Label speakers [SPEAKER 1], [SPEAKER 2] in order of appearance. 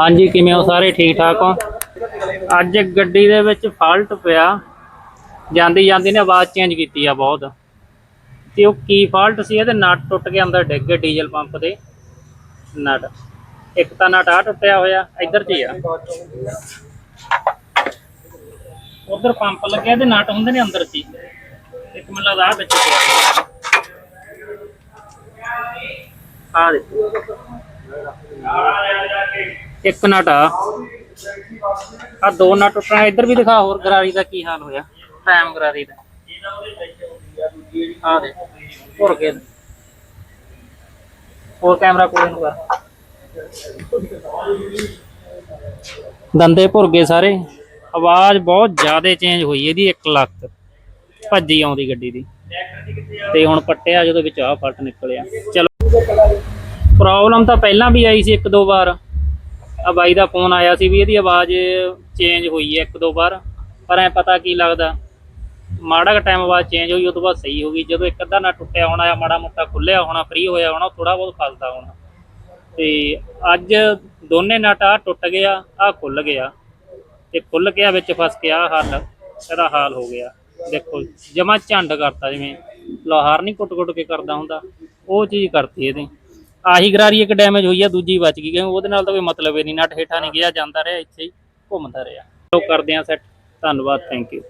[SPEAKER 1] ਹਾਂਜੀ, ਕਿਵੇਂ ਹੋ? ਸਾਰੇ ਠੀਕ ਠਾਕ ਹੋ? ਅੱਜ ਗੱਡੀ ਦੇ ਵਿੱਚ ਫਾਲਟ ਪਿਆ। ਜਾਂਦੀ ਜਾਂਦੀ ਨੇ ਆਵਾਜ਼ ਚੇਂਜ ਕੀਤੀ ਆ ਬਹੁਤ। ਤੇ ਉਹ ਕੀ ਫਾਲਟ ਸੀ? ਇਹਦੇ ਨਟ ਟੁੱਟ ਕੇ ਅੰਦਰ ਡਿੱਗ ਗਏ ਡੀਜ਼ਲ ਪੰਪ ਦੇ ਨਟ। ਇੱਕ ਤਾਂ ਨਟ ਆ ਟੁੱਟਿਆ ਹੋਇਆ, ਇੱਧਰ 'ਚ ਆ। ਉਧਰ ਪੰਪ ਲੱਗਿਆ ਤੇ ਨਟ ਹੁੰਦੇ ਨੇ ਅੰਦਰ 'ਚ ਇੱਕ ਮੈਨੂੰ ਲੱਗਦਾ ਵਿੱਚ ਪਿਆ। ਆ ਦੇਖੋ। ਇੱਕ ਨਟ ਆ। ਆ ਦੋ ਨਟ ਟੁੱਟਣਾ ਇੱਧਰ ਵੀ ਦਿਖਾ ਹੋਰ ਗਰਾਰੀ ਦਾ ਕੀ ਹਾਲ ਹੋਇਆ? ਟਾਈਮ ਗਰਾਰੀ ਦਾ। ਆ ਦੇ ਹੋਰ ਕੇ। ਹੋਰ ਕੈਮਰਾ ਕੋਲ ਨੂੰ ਕਰ ਦੰਦੇ ਭੁਰ ਗਏ ਸਾਰੇ। ਆਵਾਜ਼ ਬਹੁਤ ਜ਼ਿਆਦਾ ਚੇਂਜ ਹੋਈ ਇਹਦੀ 1 ਲੱਖ। ਭੱਜੀ ਆਉਂਦੀ ਗੱਡੀ ਦੀ। ਤੇ ਹੁਣ ਪੱਟਿਆ ਜਦੋਂ ਵਿੱਚ ਆ ਫਲਟ ਨਿਕਲਿਆ। ਚਲੋ। ਪ੍ਰੋਬਲਮ ਤਾਂ ਪਹਿਲਾਂ ਵੀ ਆਈ ਸੀ ਇੱਕ ਦੋ ਵਾਰ। ਆ ਬਾਈ ਦਾ ਫੋਨ ਆਇਆ ਸੀ ਵੀ ਇਹਦੀ ਆਵਾਜ਼ ਚੇਂਜ ਹੋਈ ਹੈ ਇੱਕ ਦੋ ਵਾਰ, ਪਰ ਐ ਪਤਾ ਕੀ ਲੱਗਦਾ, ਮਾੜਾ ਕੁ ਟਾਈਮ ਬਾਅਦ ਚੇਂਜ ਹੋਈ ਉਹ ਤੋਂ ਬਾਅਦ ਸਹੀ ਹੋ ਗਈ। ਜਦੋਂ ਇੱਕ ਅੱਧਾ ਨਾ ਟੁੱਟਿਆ ਹੋਣਾ ਜਾਂ ਮਾੜਾ ਮੋਟਾ ਖੁੱਲਿਆ ਹੋਣਾ ਫ੍ਰੀ ਹੋਇਆ ਹੋਣਾ ਥੋੜਾ ਬਹੁਤ ਫਸਦਾ ਹੋਣਾ। ਤੇ ਅੱਜ ਦੋਨੇ ਨਟ ਆ ਟੁੱਟ ਗਿਆ ਆ ਖੁੱਲ ਗਿਆ ਤੇ ਖੁੱਲ ਗਿਆ ਵਿੱਚ ਫਸ ਗਿਆ ਹੱਲ, ਇਹਦਾ ਹਾਲ ਹੋ ਗਿਆ। ਦੇਖੋ, ਜਮਾ ਝੰਡ ਕਰਤਾ ਜਿਵੇਂ, ਲੋਹਾਰ ਨਹੀਂ ਕੁੱਟ-ਕੁੱਟ ਕੇ ਕਰਦਾ ਹੁੰਦਾ, ਉਹ ਚੀਜ਼ ਕਰਤੀ ਇਹਦੇ ਆਹੀ ਗਰਾਰੀ ਇੱਕ ਡੈਮੇਜ ਹੋਈ ਆ ਦੂਜੀ ਬਚ ਗਈ ਕਿਉਂਕਿ ਉਹਦੇ ਨਾਲ ਤਾਂ ਕੋਈ ਮਤਲਬ ਹੀ ਨਹੀਂ ਨਟ ਹੇਠਾਂ ਨਹੀਂ ਗਿਆ, ਜਾਂਦਾ ਰਿਹਾ, ਇੱਥੇ ਹੀ ਘੁੰਮਦਾ ਰਿਹਾ। ਲੋ ਕਰਦੇ ਆ ਸੈੱਟ ਧੰਨਵਾਦ ਥੈਂਕ ਯੂ